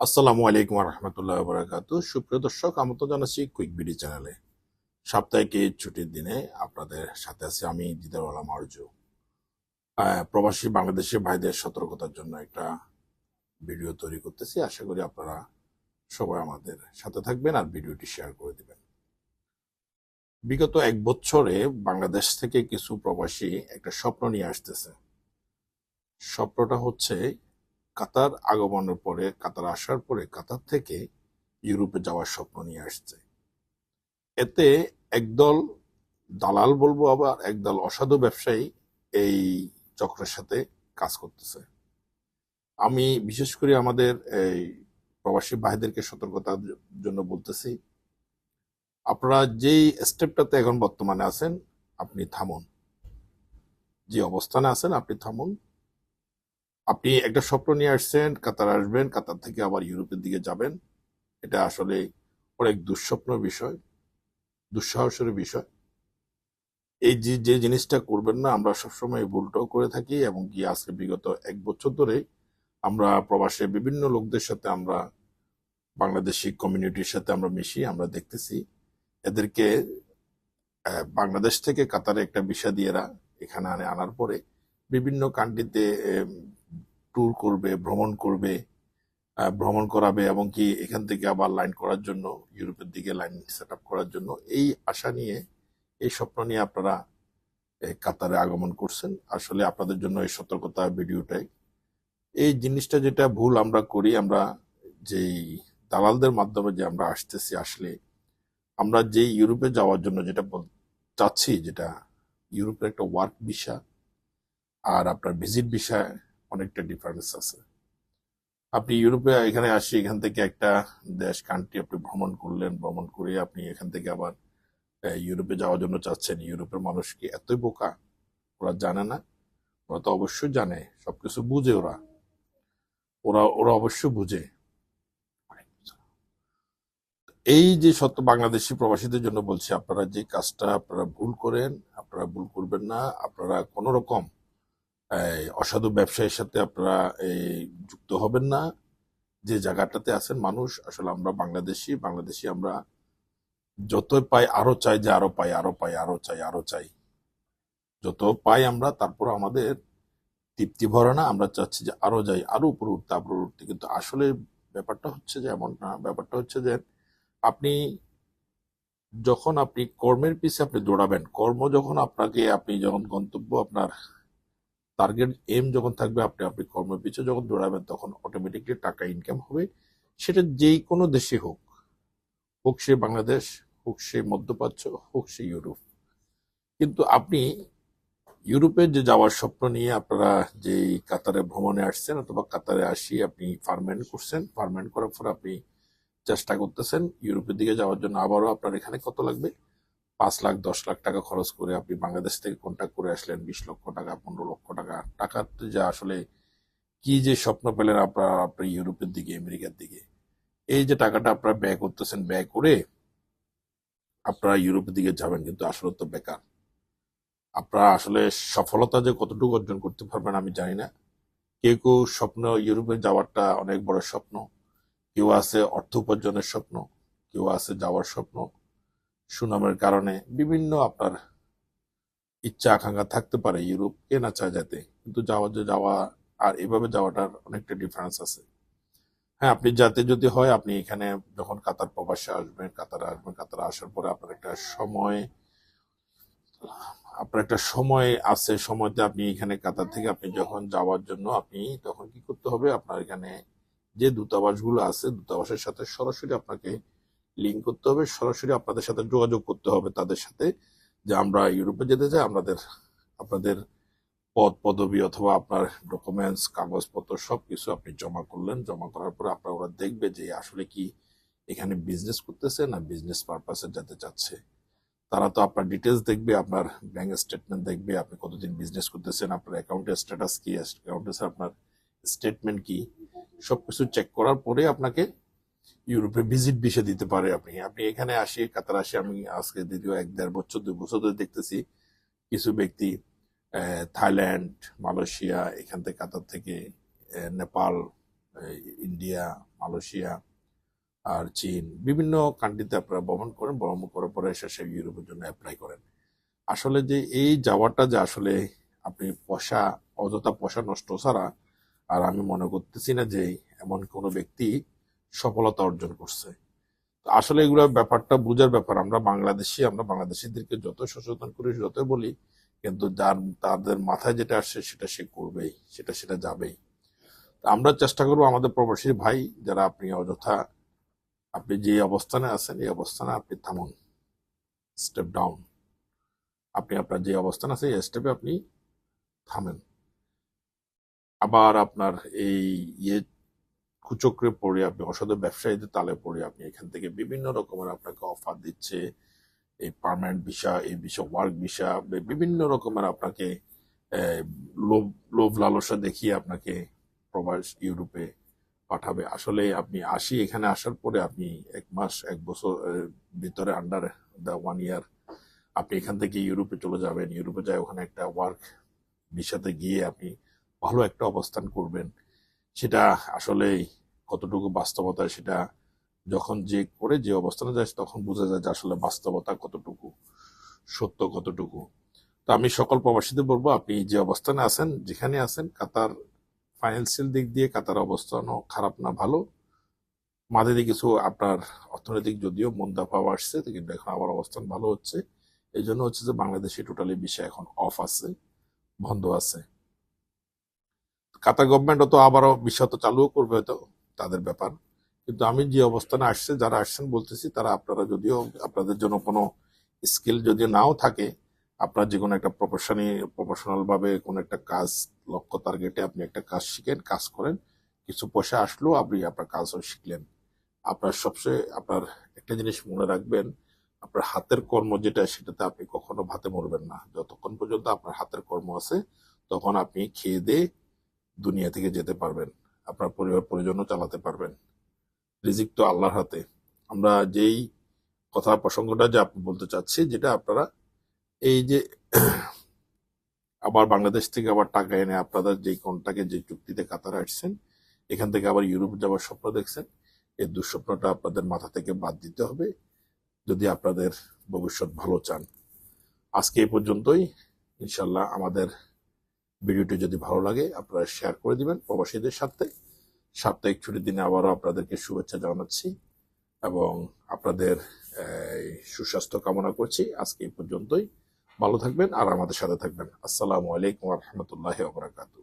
আসসালামু আলাইকুম রহমতুল্লাহ বরাকাত সুপ্রিয় দর্শক আমন্ত্রণ জানাচ্ছি কুইক বিডি চ্যানেলে। সাপ্তাহিক এই ছুটির দিনে আপনাদের সাথে আছি আমি দিদার আলম আরজু আহ, প্রবাসী বাংলাদেশি ভাইদের সতর্কতার জন্য একটা ভিডিও তৈরি করতেছি। আশা করি আপনারা সবাই আমাদের সাথে থাকবেন আর ভিডিওটি শেয়ার করে দিবেন। বিগত এক বছরে বাংলাদেশ থেকে কিছু প্রবাসী একটা স্বপ্ন নিয়ে আসতেছে। স্বপ্নটা হচ্ছে কাতার আগমনের পরে, কাতার আসার পরে কাতার থেকে ইউরোপে যাওয়ার স্বপ্ন নিয়ে আসছে। এতে একদল দালাল বলব আবার একদল অসাধু ব্যবসায়ী এই চক্রের সাথে কাজ করতেছে। আমি বিশেষ করে আমাদের এই প্রবাসী ভাইদেরকে সতর্কতার জন্য বলতেছি, আপনারা যেই স্টেপটাতে এখন বর্তমানে আছেন, আপনি থামুন। যে অবস্থানে আছেন, আপনি থামুন। আপনি একটা স্বপ্ন নিয়ে আসছেন, কাতার আসবেন, কাতার থেকে আবার ইউরোপের দিকে যাবেন। এটা আসলে অনেক দুঃস্বপ্ন বিষয়, দুঃসাহসের বিষয়। এই যে যে জিনিসটা করবেন না, আমরা সবসময় ভুলটাও করে থাকি এবং কি আজকে বিগত এক বছর ধরে আমরা প্রবাসে বিভিন্ন লোকদের সাথে আমরা, বাংলাদেশি কমিউনিটির সাথে আমরা মিশি, আমরা দেখতেছি। এদেরকে বাংলাদেশ থেকে কাতারে একটা ভিসা দিয়ে এখানে আনে, আনার পরে বিভিন্ন কান্ট্রিতে ট্যুর করবে, ভ্রমণ করবে ভ্রমণ করাবে এবং কি এখান থেকে আবার লাইন করার জন্য, ইউরোপের দিকে লাইন সেট করার জন্য এই আশা নিয়ে, এই স্বপ্ন নিয়ে আপনারা কাতারে আগমন করছেন। আসলে আপনাদের জন্য এই সতর্কতা ভিডিওটাই। এই জিনিসটা যেটা ভুল আমরা করি, আমরা যেই দালালদের মাধ্যমে যে আমরা আসতেছি আসলে, আমরা যে ইউরোপে যাওয়ার জন্য যেটা চাচ্ছি যেটা, ইউরোপের একটা ওয়ার্ক ভিসা আর আপনার ভিজিট ভিসায় অনেকটা ডিফারেন্স আছে। আপনি ইউরোপে এখানে আসি, এখান থেকে একটা দেশ কান্ট্রি আপনি ভ্রমণ করলেন, ভ্রমণ করে আপনি এখান থেকে আবার ইউরোপে যাওয়ার জন্য চাচ্ছেন। ইউরোপের মানুষ কি এতই বোকা? ওরা জানে না। ওরা তো অবশ্যই জানে, সবকিছু বুঝে ওরা। ওরা ওরা অবশ্যই বুঝে। এই যে সত্য, বাংলাদেশি প্রবাসীদের জন্য বলছি, আপনারা যে কাজটা আপনারা ভুল করেন, আপনারা ভুল করবেন না, আপনারা কোন রকম অসাধু ব্যবসায়ীর সাথে আপনারা এই, যুক্ত হবেন না। যে জায়গাটাতে আছেন মানুষ আসলে আমরা বাংলাদেশি বাংলাদেশি আমরা যতই পাই আরও চাই যে আরও পাই আরও পাই আরও চাই আরও চাই। যত পাই আমরা তারপর আমাদের তৃপ্তি ভরে না আমরা চাচ্ছি যে আরও যাই আরও উপরে উঠতে আরও উঠতে। কিন্তু আসলে ব্যাপারটা হচ্ছে যে এমন না ব্যাপারটা হচ্ছে যে আপনি যখন আপনি কর্মের পিছে আপনি দৌড়াবেন কর্ম যখন আপনাকে আপনি যখন গন্তব্য আপনার টার্গেট এম যখন থাকবে, আপনি আপনি কর্মের পিছে যখন দৌড়াবেন, তখন অটোমেটিকলি টাকা ইনকাম হবে। সেটা যেই কোনো দেশে হোক হোক সে বাংলাদেশ, হোক সে মধ্যপ্রাচ্য, হোক সে ইউরোপ। কিন্তু আপনি ইউরোপে যে যাওয়ার স্বপ্ন নিয়ে আপনারা যে কাতারে ভ্রমণে আসছেন অথবা কাতারে আসি, আপনি ফার্মেন্ট করছেন ফার্মেন্ট করার পর আপনি চেষ্টা করতেছেন, ইউরোপের দিকে যাওয়ার জন্য আবারও আপনার এখানে কত লাগবে? পাঁচ লাখ, দশ লাখ টাকা খরচ করে আপনি বাংলাদেশ থেকে কন্ট্যাক্ট করে আসলেন, বিশ লক্ষ টাকা, পনেরো লক্ষ টাকা। টাকার তো যা আসলে কি যে স্বপ্ন পেলেন আপনার আপনার ইউরোপের দিকে, আমেরিকার দিকে। এই যে টাকাটা আপনারা ব্যয় করতেছেন, ব্যয় করে আপনারা ইউরোপের দিকে যাবেন, কিন্তু আসলে তো বেকার। আপনারা আসলে সফলতা যে কতটুকু অর্জন করতে পারবেন আমি জানি না। কেউ কেউ স্বপ্ন, ইউরোপে যাওয়ারটা অনেক বড় স্বপ্ন। কেউ আছে অর্থ উপার্জনের স্বপ্ন, কেউ আছে যাওয়ার স্বপ্ন। সুনামের কারণে বিভিন্ন আপনার ইচ্ছা আকাঙ্ক্ষা থাকতে পারে ইউরোপ, কে না চায় যেতে। কিন্তু যাওয়া যে যাওয়া আর এভাবে যাওয়াটার অনেকটা ডিফারেন্স আছে। হ্যাঁ আপনি যাতে যদি হয়, আপনি এখানে যখন কাতার প্রবাসে আসবেন, কাতারে আসবেন, কাতারে আসার পরে আপনার একটা সময়, আপনার একটা সময় আছে, সময়তে আপনি এখানে কাতার থেকে আপনি যখন যাওয়ার জন্য, আপনি তখন কি করতে হবে? আপনার এখানে যে দূতাবাসগুলো আছে, দূতাবাসের সাথে সরাসরি আপনাকে লিঙ্ক করতে হবে, সরাসরি আপনাদের সাথে যোগাযোগ করতে হবে তাদের সাথে যে আমরা ইউরোপে যেতে চাই আপনাদের আপনাদের পদ, পদবি অথবা আপনার ডকুমেন্টস কাগজপত্র সব কিছু আপনি জমা করলেন। জমা করার পরে আপনার ওরা দেখবে যে আসলে কি এখানে বিজনেস করতেছে না বিজনেস পারপাসে যেতে চাচ্ছে। তারা তো আপনার ডিটেলস দেখবে, আপনার ব্যাংক স্টেটমেন্ট দেখবে, আপনি কতদিন বিজনেস করতেছেন, আপনার অ্যাকাউন্টের স্ট্যাটাস কি অ্যাকাউন্টের আপনার স্টেটমেন্ট কি, সবকিছু চেক করার পরে আপনাকে ইউরোপে ভিজিট ভিসা দিতে পারে আপনি। আপনি এখানে আসি, কাতার আসি, আমি আজকে দ্বিতীয় এক দেড় বছর, দুই বছর ধরে দেখতেছি কিছু ব্যক্তি থাইল্যান্ড, মালয়েশিয়া, এখান থেকে কাতার থেকে নেপাল ইন্ডিয়া, মালয়েশিয়া, আর চীন, বিভিন্ন কান্ট্রিতে আপনারা ভ্রমণ করেন, ভ্রমণ করার পরে শেষে ইউরোপের জন্য অ্যাপ্লাই করেন। আসলে যে এই যাওয়াটা যে আসলে আপনি পয়সা, অযথা পয়সা নষ্ট ছাড়া, আর আমি মনে করতেছি না যে এমন কোনো ব্যক্তি সফলতা অর্জন করছে। আসলে এগুলো ব্যাপারটা বুঝার ব্যাপার। আমরা বাংলাদেশি, আমরা বাংলাদেশিদেরকে যত সচেতন করি যত বলি, কিন্তু যার, তাদের মাথায় যেটা আসছে, সেটা সে করবেই, সেটা সেটা যাবেই। আমরা চেষ্টা করব আমাদের প্রবাসী ভাই, যারা আপনি অযথা, আপনি যে অবস্থানে আছেন, এই অবস্থানে আপনি থামুন। স্টেপ ডাউন আপনি আপনার যে অবস্থান আছে এই স্টেপে আপনি থামেন। আবার আপনার এই ইয়ে কুচক্রে পড়ে আপনি, অসাধু ব্যবসায়ীদের তালে পড়ে আপনি, এখান থেকে বিভিন্ন রকমের আপনাকে অফার দিচ্ছে, এই পার্মানেন্ট ভিসা এই ভিসা ওয়ার্ক ভিসা বিভিন্ন রকমের আপনাকে লোভ লোভ লালসা দেখিয়ে আপনাকে প্রবাস ইউরোপে পাঠাবে। আসলে আপনি আসি এখানে আসার পরে আপনি এক মাস, এক বছর ভিতরে আন্ডার দ্য ওয়ান ইয়ার আপনি এখান থেকে ইউরোপে চলে যাবেন। ইউরোপে যায় ওখানে একটা ওয়ার্ক ভিসাতে গিয়ে আপনি ভালো একটা অবস্থান করবেন। সেটা আসলে কতটুকু বাস্তবতা, সেটা যখন যে করে যে অবস্থানে যায়, তখন বোঝা যায় যে আসলে বাস্তবতা কতটুকু, সত্য কতটুকু। তো আমি সকল প্রবাসীদের বলব, আপনি যে অবস্থানে আছেন, যেখানে আছেন, কাতার ফাইন্যান্সিয়াল দিক দিয়ে কাতার অবস্থানও খারাপ না, ভালো। মাঝে কিছু আপনার অর্থনৈতিক যদিও মন্দা পাওয়া আসছে কিন্তু এখন আবার অবস্থান ভালো হচ্ছে। এই জন্য হচ্ছে যে বাংলাদেশে টোটালি বিষয় এখন অফ আছে, বন্ধ আছে। কাতার গভর্নমেন্ট তো আবারও বিষয় তো চালুও করবে হয়তো তাদের ব্যাপার। কিন্তু আমি যে অবস্থানে আসছে, যারা আসছেন বলতেছি, তারা আপনারা যদিও আপনাদের জন্য কোনো স্কিল যদি নাও থাকে, আপনার যে কোনো একটা প্রফেশনাল প্রফেশনালভাবে কোনো একটা কাজ লক্ষ্য টার্গেটে আপনি একটা কাজ শিখেন, কাজ করেন, কিছু পয়সা আসলো আপনি আপনার কাজও শিখলেন। আপনার সবচেয়ে, আপনার একটা জিনিস মনে রাখবেন, আপনার হাতের কর্ম যেটা, সেটাতে আপনি কখনো ভাতে মরবেন না। যতক্ষণ পর্যন্ত আপনার হাতের কর্ম আছে, তখন আপনি খেয়ে দিয়ে দুনিয়া থেকে যেতে পারবেন, আপনার পরিবার পরিজনও চালাতে পারবেন। রিজিক তো আল্লাহর হাতে। আমরা যেই কথা প্রসঙ্গটা যে আপনি বলতে চাচ্ছি, যেটা আপনারা এই যে আবার বাংলাদেশ থেকে আবার টাকা এনে আপনাদের যেই কোনটাকে যে চুক্তিতে কাতারে আসছেন, এখান থেকে আবার ইউরোপ যাওয়ার স্বপ্ন দেখছেন, এই দুঃস্বপ্নটা আপনাদের মাথা থেকে বাদ দিতে হবে। যদি আপনাদের ভবিষ্যৎ ভালো চান। আজকে এই পর্যন্তই। ইনশাল্লাহ আমাদের ভিডিওটি যদি ভালো লাগে, আপনারা শেয়ার করে দিবেন প্রবাসীদের সাথে। সাপ্তাহিক ছুটির দিনে আবারও আপনাদেরকে শুভেচ্ছা জানাচ্ছি এবং আপনাদের সুস্বাস্থ্য কামনা করছি। আজকে এই পর্যন্তই। ভালো থাকবেন আর আমাদের সাথে থাকবেন। আসসালামু আলাইকুম রহমতুল্লাহ বারাকাতুহ।